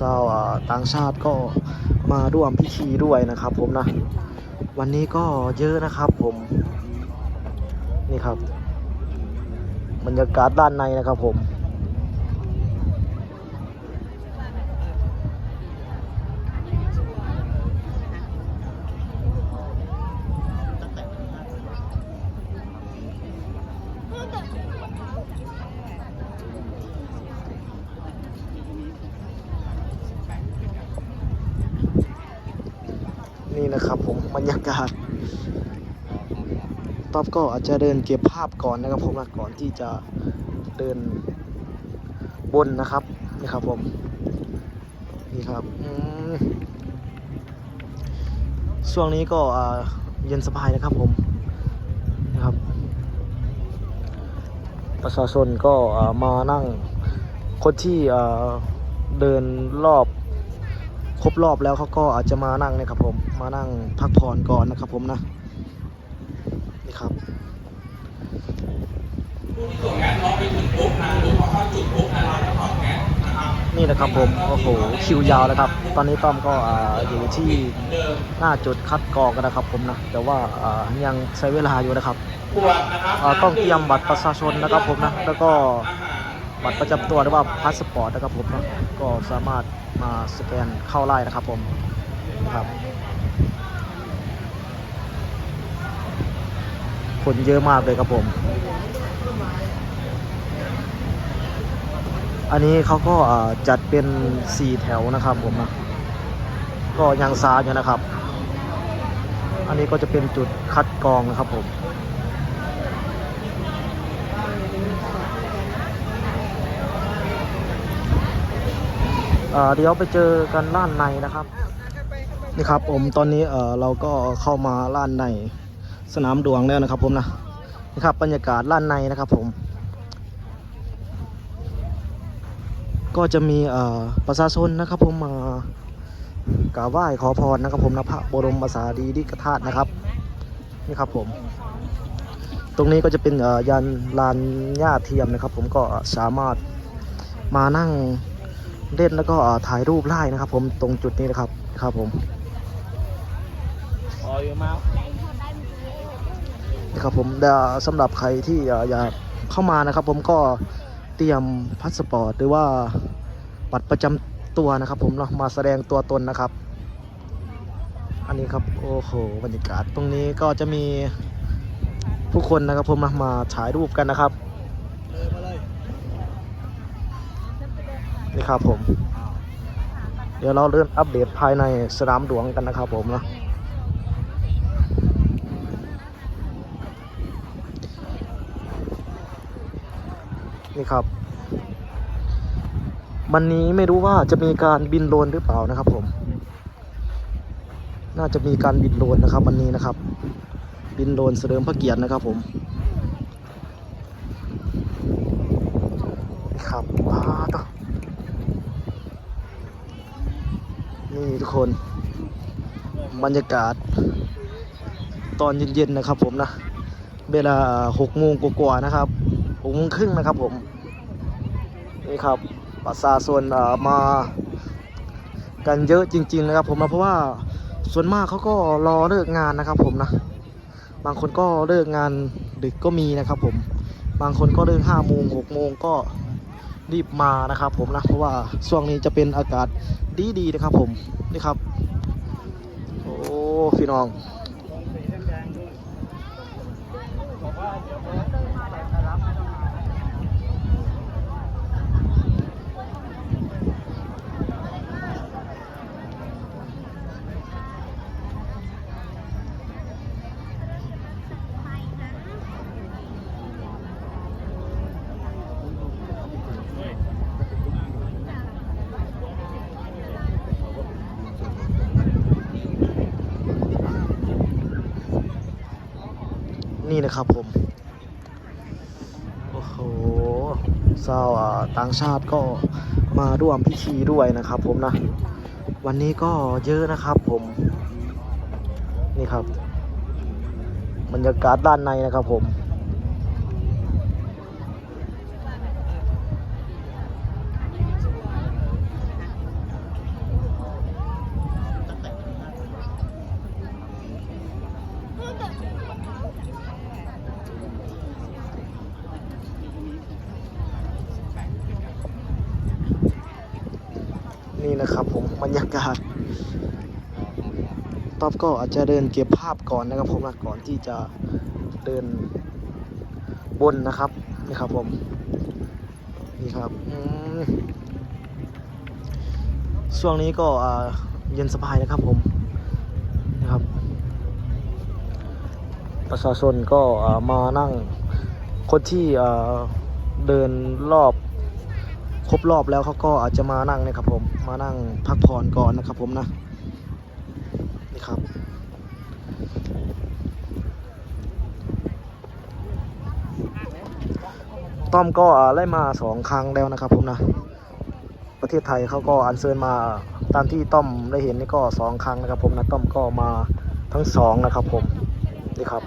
ชาวต่างชาติก็มาร่วมพิธีด้วยนะครับผมนะ วันนี้ก็เยอะนะครับผม นี่ครับ บรรยากาศด้านในนะครับผม นี่นะครับผมบรรยากาศต๊อบก็อาจจะเดินเก็บภาพก่อนนะครับผมก่อนที่จะเดินบนนะครับนี่ครับผมนี่ครับช่วงนี้ก็เย็นสบายนะครับผมนะครับ ประชาชนก็มานั่งคนที่เดินรอบ ครบรอบแล้วเขาก็อาจจะมานั่งนะครับผมมานั่งพักผ่อนก่อนนะครับผมนะนี่ครับนี่นะครับผมโอ้โหคิวยาวนะครับ ตอนนี้ต้อมก็อยู่ที่หน้าจุดคัดกรองกันนะครับผมนะแต่ว่ายังใช้เวลาอยู่นะครับต้องเตรียมบัตรประชาชนนะครับผมนะแล้วก็บัตรประจำตัวหรือว่าพาสปอร์ตนะครับผมนะก็สามารถ มาสแกนเข้าไล่นะครับผมนะครับคนเยอะมากเลยครับผม อันนี้เขาก็จัดเป็น4แถวนะครับผมนะก็ยังซาอยู่นะครับ อันนี้ก็จะเป็นจุดคัดกรองนะครับผม เดี๋ยวไปเจอกันล้านในนะครับ นี่ครับผมตอนนี้เอ่อเราก็เข้ามาล้านในสนามดวงแล้วนะครับผมนะนี่ครับบรรยากาศล้านในนะครับผม ก็จะมีเอ่อประชาชนนะครับผมมากราบไหว้ขอพรนะครับผมนะพระบรมสารีริกธาตุนะครับนี่ครับผม ตรงนี้ก็จะเป็นเอ่อยันลานหญ้าเทียมนะครับ ผมก็สามารถมานั่ง เล่นแล้วก็ถ่ายรูปไล่นะครับ ผมตรงจุดนี้นะครับครับผมอ๋ออยู่มานะครับผมเดี๋ยวสำหรับใครที่อยากเข้ามานะครับ ผมก็เตรียมพาสปอร์ตหรือว่าบัตรประจำตัวนะครับ ผมเนาะมาแสดงตัวตนนะครับ อันนี้ครับโอ้โหบรรยากาศตรงนี้ก็จะมีผู้คนนะครับ ผมมามาถ่ายรูปกันนะครับ เลยมาเลย นี่ครับผม เดี๋ยวเราเริ่มอัปเดตภายในสนามหลวงกันนะครับผมนะนี่ครับ วันนี้ไม่รู้ว่าจะมีการบินโดรนหรือเปล่านะครับผม น่าจะมีการบินโดรนนะครับ วันนี้นะครับ บินโดรนเสริมพระเกียรตินะครับผมนี่ครับว้าวต่อ นี่ ทุกคน บรรยากาศ ตอนเย็นๆนะครับผมนะ เวลาหกโมงกว่าๆนะครับหกโมงครึ่งนะครับผมนี่ครับประชาชนเอ่อมากันเยอะจริง ๆ นะครับ ผมนะเพราะว่าส่วนมากเขาก็รอเลิกงานนะครับ ผมนะ บางคนก็เลิกงานดึกก็มีนะครับ ผมบางคนก็เลิกห้าโมงหกโมงก็รีบมานะครับผมนะเพราะว่าช่วงนี้จะเป็นอากาศดีๆนะครับผม นี่ครับ โอ้พี่น้อง ครับผม โอ้โหชาวต่างชาติก็มาร่วมพิธีด้วยนะครับผมนะ วันนี้ก็เยอะนะครับผม นี่ครับ บรรยากาศด้านในนะครับผม นะครับ ผมบรรยากาศต๊อบก็อาจจะเดินเก็บภาพก่อนนะครับ ผมนะก่อนที่จะเดินบนนะครับนี่ครับผมนี่ครับช่วงนี้ก็เย็นสบายนะครับผมนะครับ ประชาชนก็มานั่งคนที่เดินรอบ ครบรอบแล้วเขาก็อาจจะมานั่งนะครับผมมานั่งพักผ่อนก่อนนะครับผมนะนี่ครับต้อมก็ไล่มาสองครั้งแล้วนะครับผมนะประเทศไทยเขาก็อัญเชิญมาตามที่ต้อมได้เห็นนี่ก็สองครั้งนะครับผมนะต้อมก็มาทั้งสองนะครับผมนี่ครับ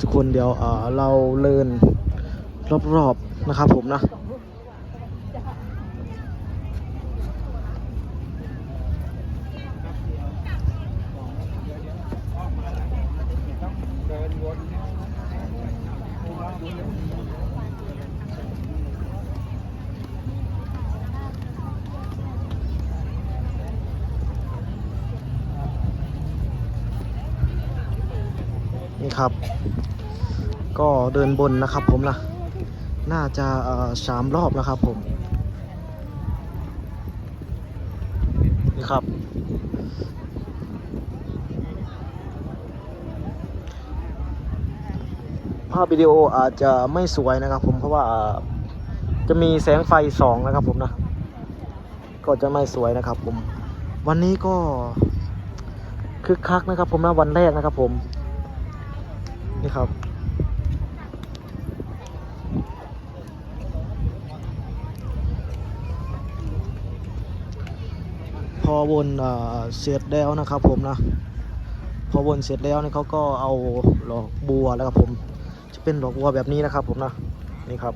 ทุกคนเดี๋ยวเราเลินรอบๆนะครับผมนะ ครับ ก็เดินบนนะครับผมนะน่าจะสามรอบนะครับผมนี่ครับ ภาพวิดีโออาจจะไม่สวยนะครับผมเพราะว่าจะมีแสงไฟสองนะครับผมนะก็จะไม่สวยนะครับผม วันนี้ก็คึกคักนะครับผมนะวันแรกนะครับผม นี่ครับ พอวนเสร็จแล้วนะครับผมนะ พอวนเสร็จแล้วเนี่ยเขาก็เอาดอกบัวแล้วครับผม จะเป็นดอกบัวแบบนี้นะครับผมนะนี่ครับ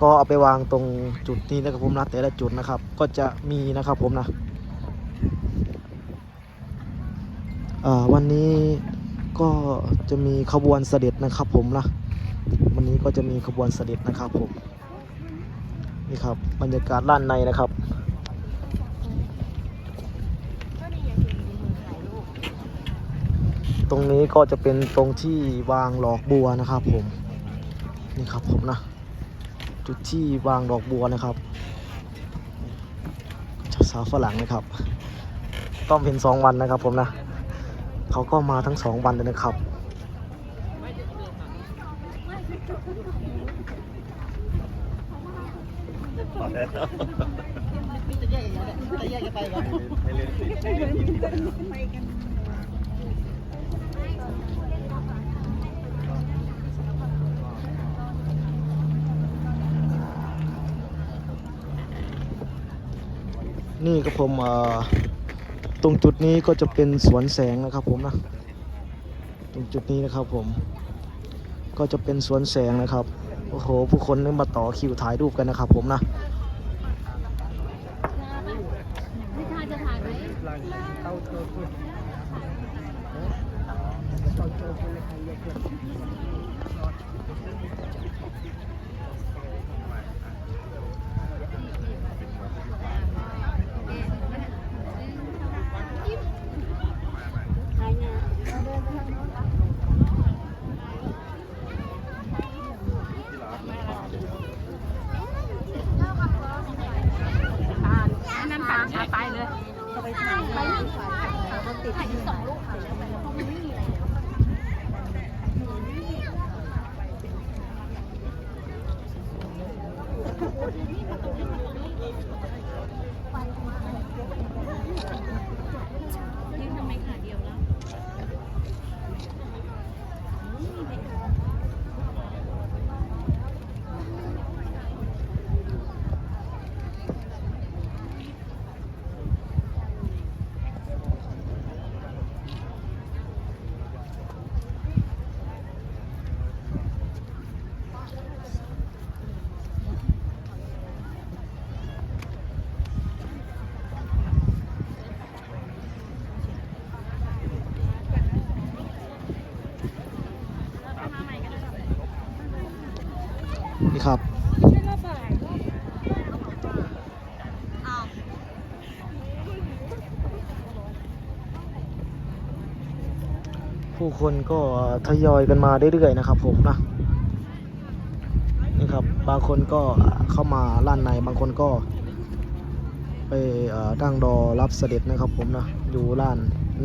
ก็เอาไปวางตรงจุดนี้นะครับผมนะแต่ละจุดนะครับ ก็จะมีนะครับผมนะวันนี้ ก็จะมีขบวนเสด็จนะครับผมนะวันนี้ก็จะมีขบวนเสด็จนะครับผมนี่ครับบรรยากาศด้านในนะครับตรงนี้ก็จะเป็นตรงที่วางดอกบัวนะครับผมนี่ครับผมนะจุดที่วางดอกบัวนะครับสาวฝรั่งนะครับ ต้องเป็นสองวันนะครับผมนะ เขาก็มาทั้งสองวันเลยนะครับ นี่ครับผมเอ่อ ตรงจุดนี้ก็จะเป็นสวนแสงนะครับผมนะตรงจุดนี้นะครับผม ก็จะเป็นสวนแสงนะครับโอ้โหผู้คนนี่มาต่อคิวถ่ายรูปกันนะครับผมนะ ไม่ทานจะถ่ายไหม นั่นตามไปเลยไปถ่ายไปติดถ่ายสองลูกค่ะไม่มีแล้ว นี่ทำไมขาเดียวแล้ว นี่ครับ ผู้คนก็ทยอยกันมาเรื่อยๆนะครับผมนะ นี่ครับ บางคนก็เข้ามาล้านใน บางคนก็ ไปเอ่อนั่งรอรับเสด็จนะครับผมนะ อยู่ล้าน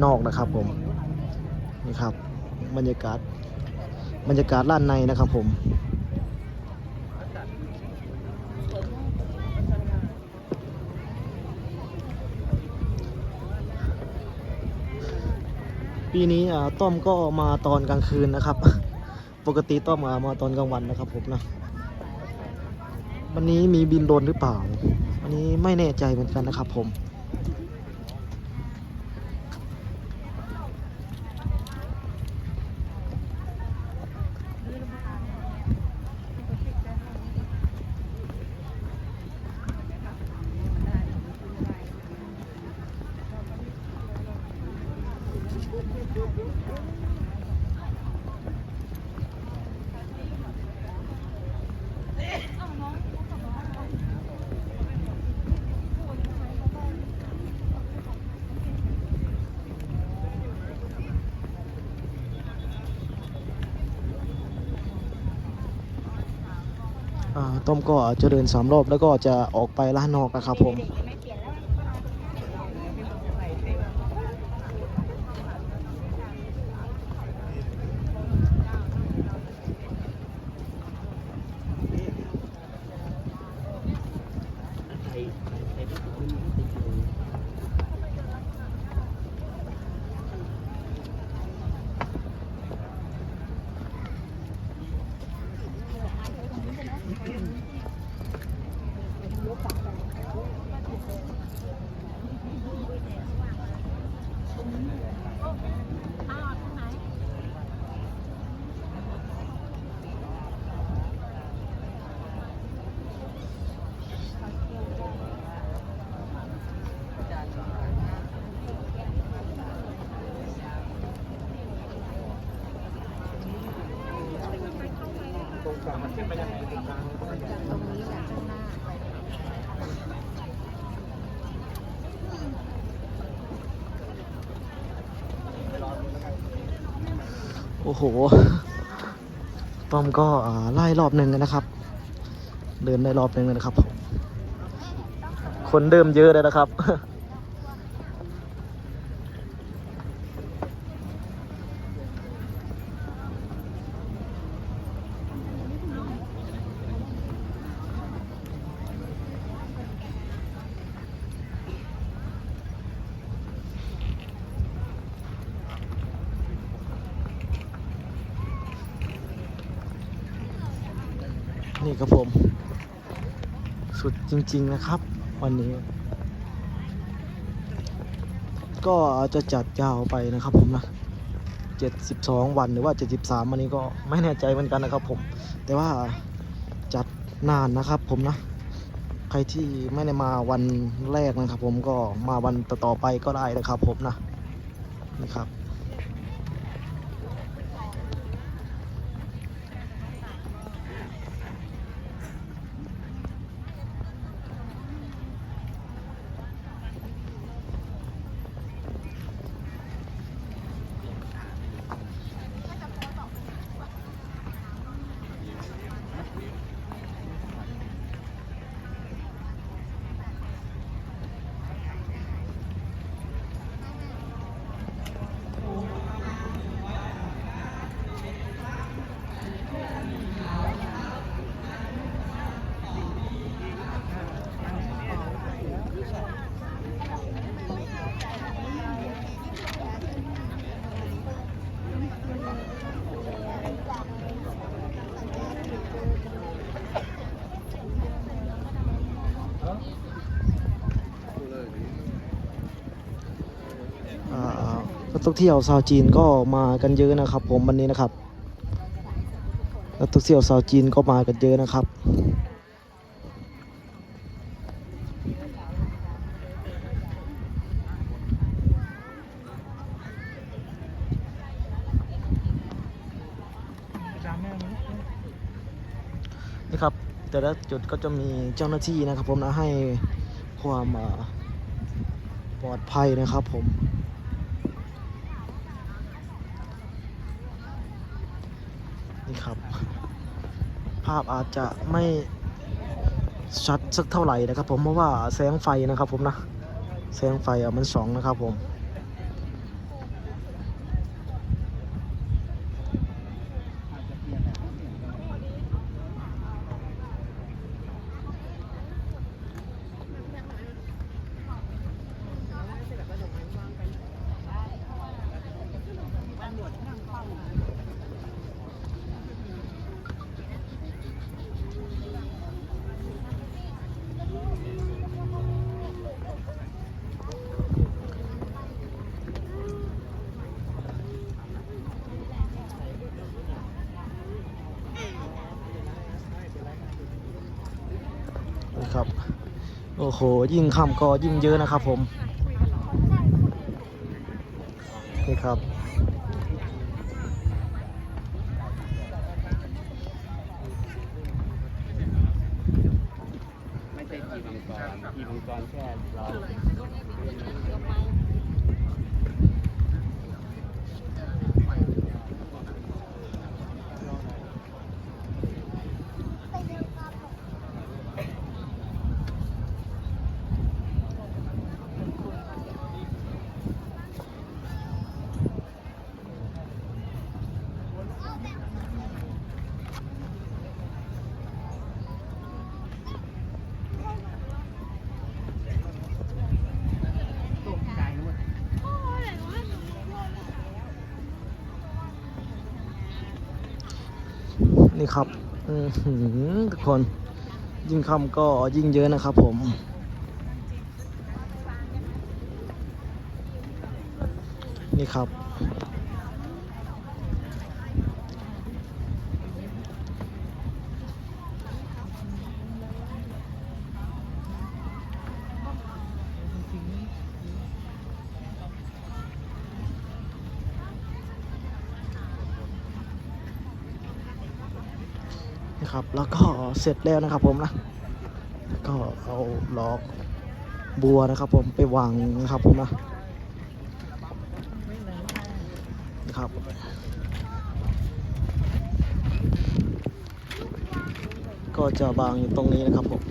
นอกนะครับผม นี่ครับ บรรยากาศ บรรยากาศล้านในนะครับผม ปีนี้อ่าต้อมก็มาตอนกลางคืนนะครับ ปกติต้อมมามาตอนกลางวันนะครับผมนะวันนี้มีบินโดนหรือเปล่า อันนี้ไม่แน่ใจเหมือนกันนะครับผม ต้มก็จะเดินสามรอบแล้วก็จะออกไปล้านนอกนะครับผม โอ้โห ต้อมก็ไล่รอบหนึ่งนะครับ เดินได้รอบหนึ่งเลยนะครับผมคนเดิมเยอะเลยนะครับ นี่ครับผม สุดจริง ๆนะครับ วันนี้ ก็จะจัดยาวไปนะครับผมนะ72 วันหรือว่า 73 วันนี้ก็ไม่แน่ใจเหมือนกันนะครับผม แต่ว่าจัดนานนะครับผมนะ ใครที่ไม่ได้มาวันแรกนะครับผมก็มาวันต่อๆไปก็ได้นะครับผมนะนี่ครับ อ่า นักท่องเที่ยวชาวจีนก็มากันเยอะนะครับ ผมวันนี้นะครับนักท่องเที่ยวชาวจีนก็มากันเยอะนะครับนี่ครับแต่ละจุดก็จะมีเจ้าหน้าที่นะครับ ผมนะให้ความปลอดภัยนะครับผม นี่ครับ ภาพอาจจะไม่ชัดสักเท่าไหร่นะครับผมเพราะว่าแสงไฟนะครับผมนะแสงไฟอะมันส่องนะครับผม นี่ครับ โห ยิ่งค่ำก็ยิ่งเยอะนะครับผม นี่ครับ ไม่ใช่ทีมังกรทีมังกรแค่รอ นี่ครับทุกคนยิ่งค่ำก็ยิ่งเยอะนะครับผมนี่ครับ นะครับ แล้วก็เสร็จแล้วนะครับผมนะก็เอาล็อกบัวนะครับ ผมไปวางนะครับผมนะนะครับก็จะวางอยู่ตรงนี้นะครับผม